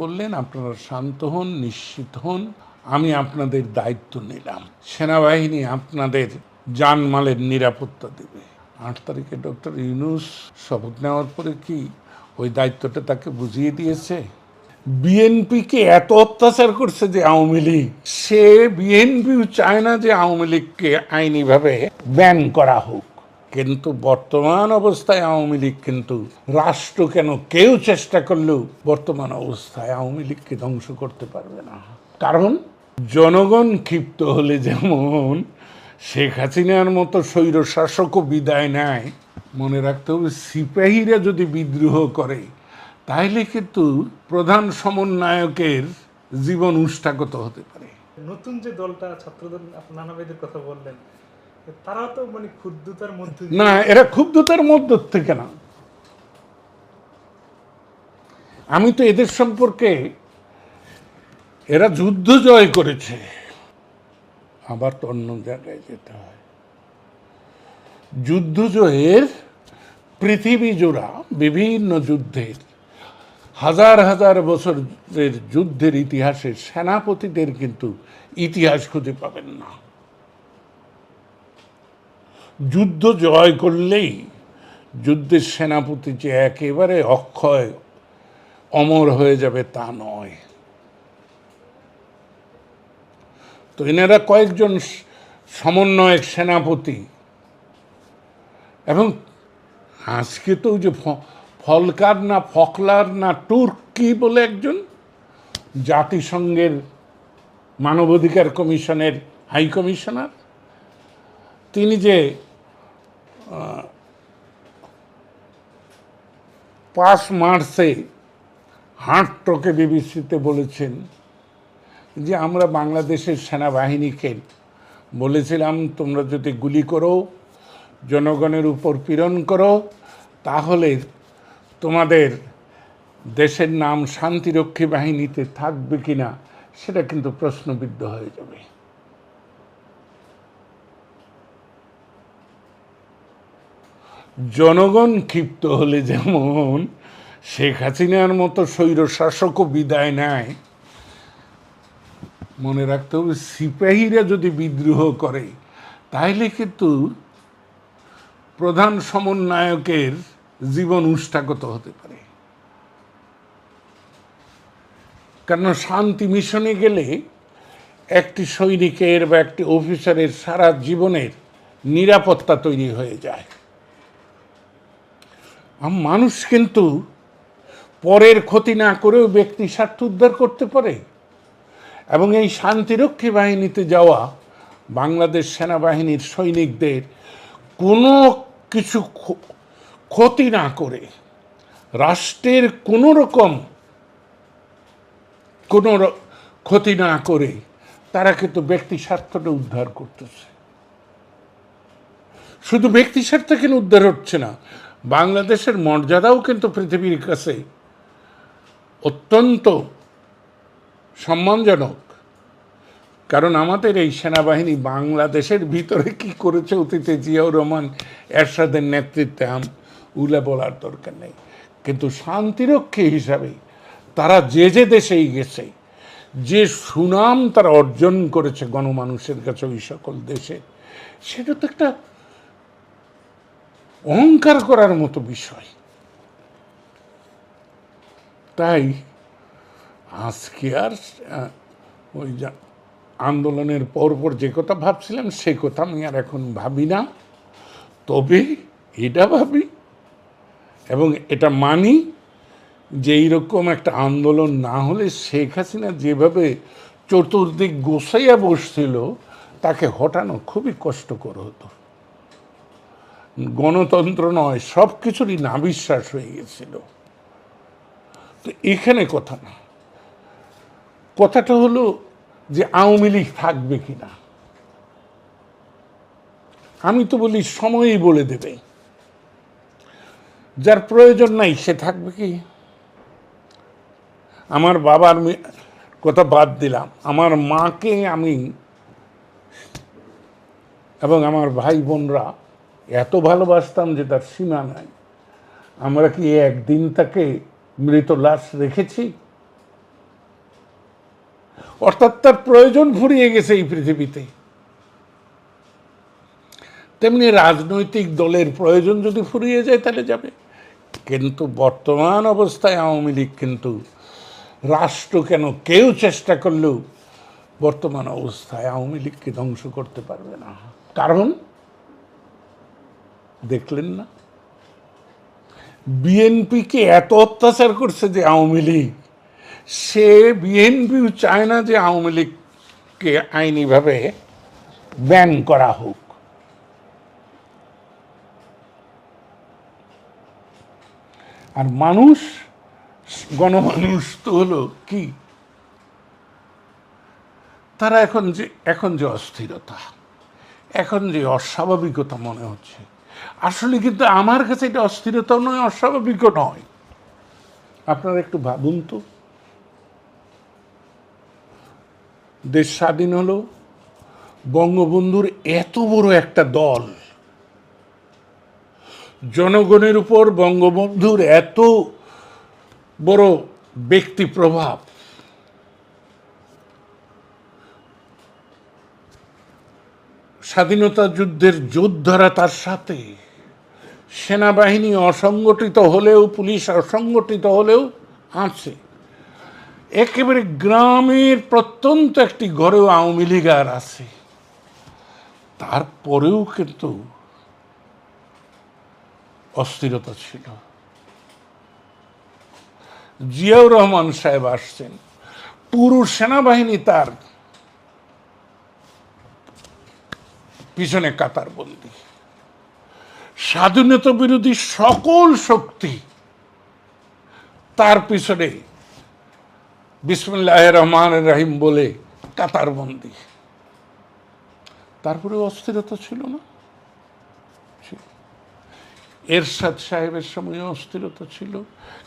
বললেন, আপনারা শান্ত হন, নিশ্চিত হন, আমি আপনাদের দায়িত্ব নিলাম। সেনাবাহিনী আপনাদের জানমালের নিরাপত্তা দেবে। আট তারিখে ডক্টর ইউনুস শপথ নেওয়ার পরে কি ওই দায়িত্বটা তাকে বুঝিয়ে দিয়েছে? বিএনপিকে এত অত্যাচার করছে যে আওয়ামী লীগ, সে বিএনপিও চায় না যে আওয়ামী লীগকে আইনিভাবে ব্যান করা হোক। কিন্তু বর্তমান অবস্থায় আওয়ামী লীগ কিন্তু রাষ্ট্র কেন কেউ চেষ্টা করলেও বর্তমান অবস্থায় আওয়ামী লীগকে ধ্বংস করতে পারবে না। কারণ জনগণ ক্ষিপ্ত হলে যেমন শেখ হাসিনার মতো স্বৈর শাসকও বিদায় নেয়, মনে রাখতে হবে সিপাহীরা যদি বিদ্রোহ করে, তাহলে কিন্তু প্রধান সমন্বয়কের জীবন উষ্ঠাগত হতে পারে। নতুন যে দলটা, ছাত্রদল আপনি নানা ভাইদের কথা বললেন তারাও তো মানে ক্ষুদ্রতার মধ্যে না, এরা ক্ষুব্ধতার মধ্য থেকে না। আমি তো এদের সম্পর্কে, এরা যুদ্ধ জয় করেছে। আবার তো অন্য জায়গায় যেতে হয়। যুদ্ধ জয়ের পৃথিবী জোড়া বিভিন্ন যুদ্ধের, হাজার হাজার বছরের যুদ্ধের ইতিহাসে সেনাপতিদের কিন্তু ইতিহাস খুঁজে পাবেন না। যুদ্ধ জয় করলেই যুদ্ধের সেনাপতি যে একেবারে অক্ষয়, অমর হয়ে যাবে তা নয়। তো এনারা কয়েকজন সমন্বয়ক সেনাপতি। এবং আজকে তো যে ফলকার না ফকলার না তুর্কি বলে একজন জাতিসংঘের মানবাধিকার কমিশনের হাই কমিশনার, তিনি যে পাঁচ মার্চে হার্ট টকে বিবিসিতে বলেছেন যে, আমরা বাংলাদেশের সেনাবাহিনীকে বলেছিলাম, তোমরা যদি গুলি করো, জনগণের উপর পীড়ন করো, তাহলে তোমাদের দেশের নাম শান্তিরক্ষী বাহিনীতে থাকবে কিনা, সেটা কিন্তু প্রশ্নবিদ্ধ হয়ে যাবে। জনগণ ক্ষিপ্ত হলে যেমন শেখ হাসিনার মতো স্বৈর শাসকও বিদায় নেয়। মনে রাখতে হবে, সিপাহীরা যদি বিদ্রোহ করে, তাহলে কিন্তু প্রধান সমন্বয়কের জীবন উষ্ঠাগত হতে পারে। কারণ শান্তি মিশনে গেলে একটি সৈনিকের বা একটি অফিসারের সারা জীবনের নিরাপত্তা তৈরি হয়ে যায়। মানুষ কিন্তু পরের ক্ষতি না করেও ব্যক্তি স্বার্থ উদ্ধার করতে পারে। এবং এই শান্তিরক্ষী বাহিনীতে যাওয়া বাংলাদেশ সেনাবাহিনীর সৈনিকদের কোনো কিছু ক্ষতি না করে, রাষ্ট্রের কোনো রকম কোনো ক্ষতি না করে তারা কিন্তু ব্যক্তি স্বার্থটা উদ্ধার করতেছে। শুধু ব্যক্তি স্বার্থ কেন উদ্ধার হচ্ছে না বাংলাদেশের মর্যাদাও কিন্তু পৃথিবীর কাছে অত্যন্ত সম্মানজনক। কারণ আমাদের এই সেনাবাহিনী বাংলাদেশের ভিতরে কি করেছে অতীতে জিয়াউর রহমান, এরশাদের নেতৃত্বে আম উলে বলার দরকার নেই। কিন্তু শান্তিরক্ষী হিসাবে তারা যে যে দেশেই গেছে, যে সুনাম তারা অর্জন করেছে গণমানুষের কাছে ওই সকল দেশে, সেটা তো একটা অহংকার করার মতো বিষয়। তাই আজকে আর ওই আন্দোলনের পরপর যে কথা ভাবছিলাম, সে কথা আমি আর এখন ভাবি না। তবে এটা ভাবি এবং এটা মানি যে এইরকম একটা আন্দোলন না হলে শেখ হাসিনা যেভাবে চতুর্দিক গোসাইয়া বসছিল, তাকে হটানো খুবই কষ্টকর হতো। গণতন্ত্র নয়, সব কিছুরই নাবিশ্বাস হয়ে গেছিল। তো এখানে কথা না। কথাটা হলো যে আওয়ামী লীগ থাকবে কিনা। আমি তো বলি সময়ই বলে দেবে। যার প্রয়োজন নাই, সে থাকবে কি? আমার বাবার কথা বাদ দিলাম। আমার মাকে আমি এবং আমার ভাই বোনরা এত ভালোবাসতাম যে তার সীমা নাই। আমরা কি একদিন তাকে মৃত লাশ রেখেছি? অর্থাৎ তার প্রয়োজন ফুরিয়ে গেছে এই পৃথিবীতে। তেমনি রাজনৈতিক দলের প্রয়োজন যদি ফুরিয়ে যায়, তাহলে যাবে। কিন্তু বর্তমান অবস্থায় আওয়ামী লীগ কিন্তু রাষ্ট্র কেন কেউ চেষ্টা করলেও বর্তমান অবস্থায় আওয়ামী লীগকে ধ্বংস করতে পারবে না। কারণ দেখলেন না? বিএনপিকে এত অত্যাচার করছে যে আওয়ামী লীগ। সে বিএনপিও চায় না যে আওয়ামী লীগকে আইনিভাবে ব্যান করা হোক। আর মানুষ, গণমানুষ তো হলো কি? তারা এখন যে এখন যে অস্থিরতা, এখন যে অস্বাভাবিকতা মনে হচ্ছে। আসলে কিন্তু আমার কাছে এটা অস্থিরতাও নয় অস্বাভাবিকও নয়। আপনারা একটু ভাবুন তো। দেশ স্বাধীন হলো, বঙ্গবন্ধুর এত বড় একটা দল। জনগণের উপর বঙ্গবন্ধুর এত বড় ব্যক্তি প্রভাব। স্বাধীনতা যুদ্ধের যোদ্ধারা তার সাথে। সেনাবাহিনী অসংগঠিত হলেও, পুলিশ অসংগঠিত হলেও আছে। একেবারে গ্রামের প্রত্যন্ত একটি ঘরেও আওয়ামী লীগ আর আছে। তারপরেও কিন্তু অস্থিরতা ছিল। জিয়াউর রহমান সাহেব আসছেন। পুরো সেনাবাহিনী তার পিছনে কাতার বন্দি। স্বাধীনতা বিরোধী সকল শক্তি তার পিছনে বিসমুল্লাহ রহমান রাহিম বলে কাতার বন্দি। তারপরে অস্থিরতা ছিল না? এরশাদ সাহেবের সময় অস্থিরতা ছিল,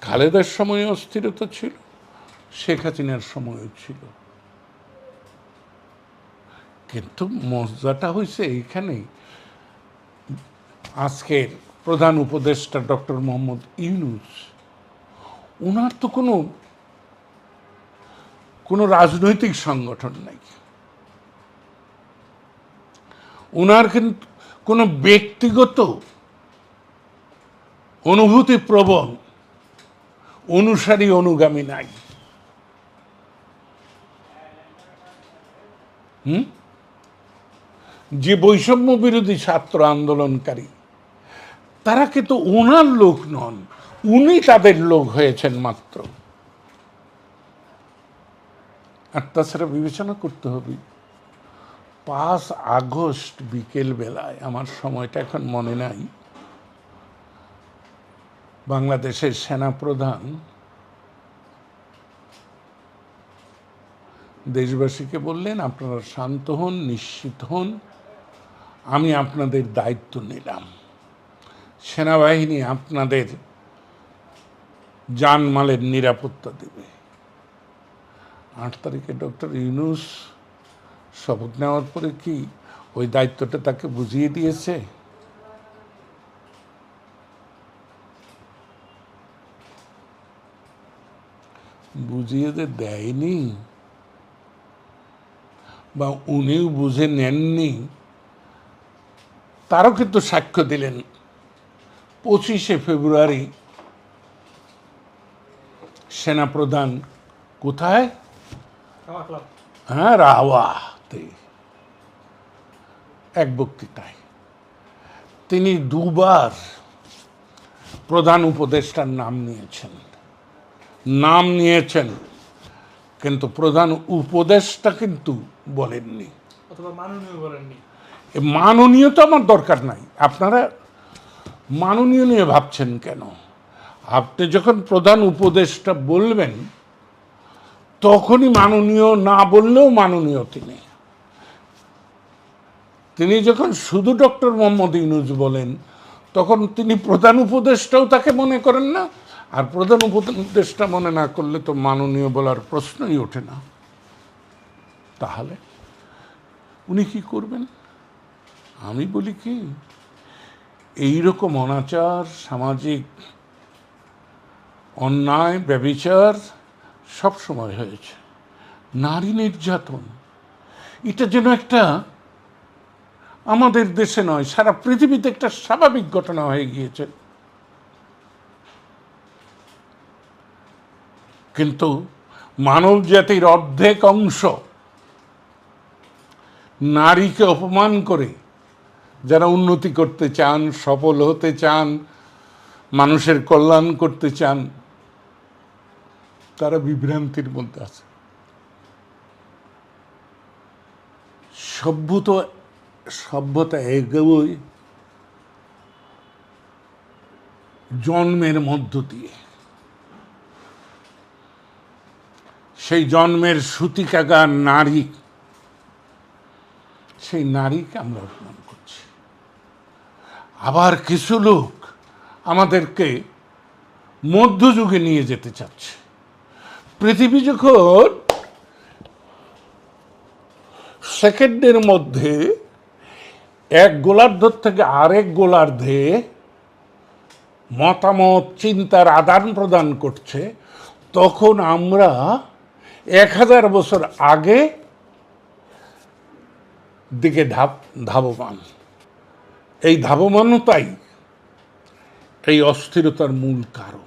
খালেদার সময় অস্থিরতা ছিল, শেখ হাসিনার সময়ও ছিল। কিন্তু মজাটা হয়েছে এইখানে আজকের প্রধান উপদেষ্টা ডক্টর মোহাম্মদ ইউনুস ওনার তো কোনো কোনো রাজনৈতিক সংগঠন নাই। ওনার কিন্তু কোনো ব্যক্তিগত অনুভূতি প্রবণ অনুসারী অনুগামী নাই। হুম? যে বৈষম্য বিরোধী ছাত্র আন্দোলনকারী, তারা কিন্তু ওনার লোক নন, উনি তাদের লোক হয়েছেন মাত্র। আর তাছাড়া বিবেচনা করতে হবে, পাঁচ আগস্ট বিকেল বেলায়, আমার সময়টা এখন মনে নাই, বাংলাদেশের সেনাপ্রধান দেশবাসীকে বললেন, আপনারা শান্ত হন, নিশ্চিত হন আমি আপনাদের দায়িত্ব নিলাম। সেনাবাহিনী আপনাদের জানমালের নিরাপত্তা দেবে। আট তারিখে ডক্টর ইউনুস শপথ নেওয়ার পরে কি ওই দায়িত্বটা তাকে বুঝিয়ে দিয়েছে? বুঝিয়ে যে দেয়নি। বা উনিও বুঝে নেননি। তারও কিন্তু সাক্ষ্য দিলেন পঁচিশে ফেব্রুয়ারি। সেনাপ্রধান কোথায়? হ্যাঁ রাওয়াতে। এক বক্তৃতায়। তিনি দুবার প্রধান উপদেষ্টার নাম নিয়েছেন। নাম নিয়েছেন কিন্তু প্রধান উপদেষ্টা কিন্তু বলেননি। অথবা মাননীয় বলেননি। মাননীয় তো আমার দরকার নাই। আপনারা মাননীয় নিয়ে ভাবছেন কেন? আপনি যখন প্রধান উপদেশটা বলবেন, তখনই মাননীয় না বললেও মাননীয় তিনি। তিনি যখন শুধু ডক্টর মোহাম্মদ ইউনুস বলেন, তখন তিনি প্রধান উপদেশটাও তাকে মনে করেন না, আর প্রধান উপদেশটা মনে না করলে তো মাননীয় বলার প্রশ্নই ওঠে না। তাহলে উনি কি করবেন? আমি বলি কি, এইরকম অনাচার, সামাজিক অন্যায়, ব্যবিচার সব সময় হয়েছে। নারী নির্যাতন, এটা যেন একটা আমাদের দেশে নয়, সারা পৃথিবীতে একটা স্বাভাবিক ঘটনা হয়ে গিয়েছে। কিন্তু মানব জাতির অর্ধেক অংশ নারীকে অপমান করে যারা উন্নতি করতে চান, সফল হতে চান, মানুষের কল্যাণ করতে চান, তারা বিভ্রান্তির মধ্যে আছে। সভ্যত, সভ্যতা এগোয় জন্মের মধ্য দিয়ে। সেই জন্মের সুতিকাগার নারী, সেই নারীকে আমরা অপমান করছি। আবার কিছু লোক আমাদেরকে মধ্যযুগে নিয়ে যেতে চাচ্ছে। পৃথিবী যখন সেকেন্ডের মধ্যে এক গোলার্ধ থেকে আরেক গোলার্ধে মতামত, চিন্তার আদান প্রদান করছে, তখন আমরা এক হাজার বছর আগে দিকে ধাপ ধাবমান। এই ধাবমানতাই এই অস্থিরতার মূল কারণ।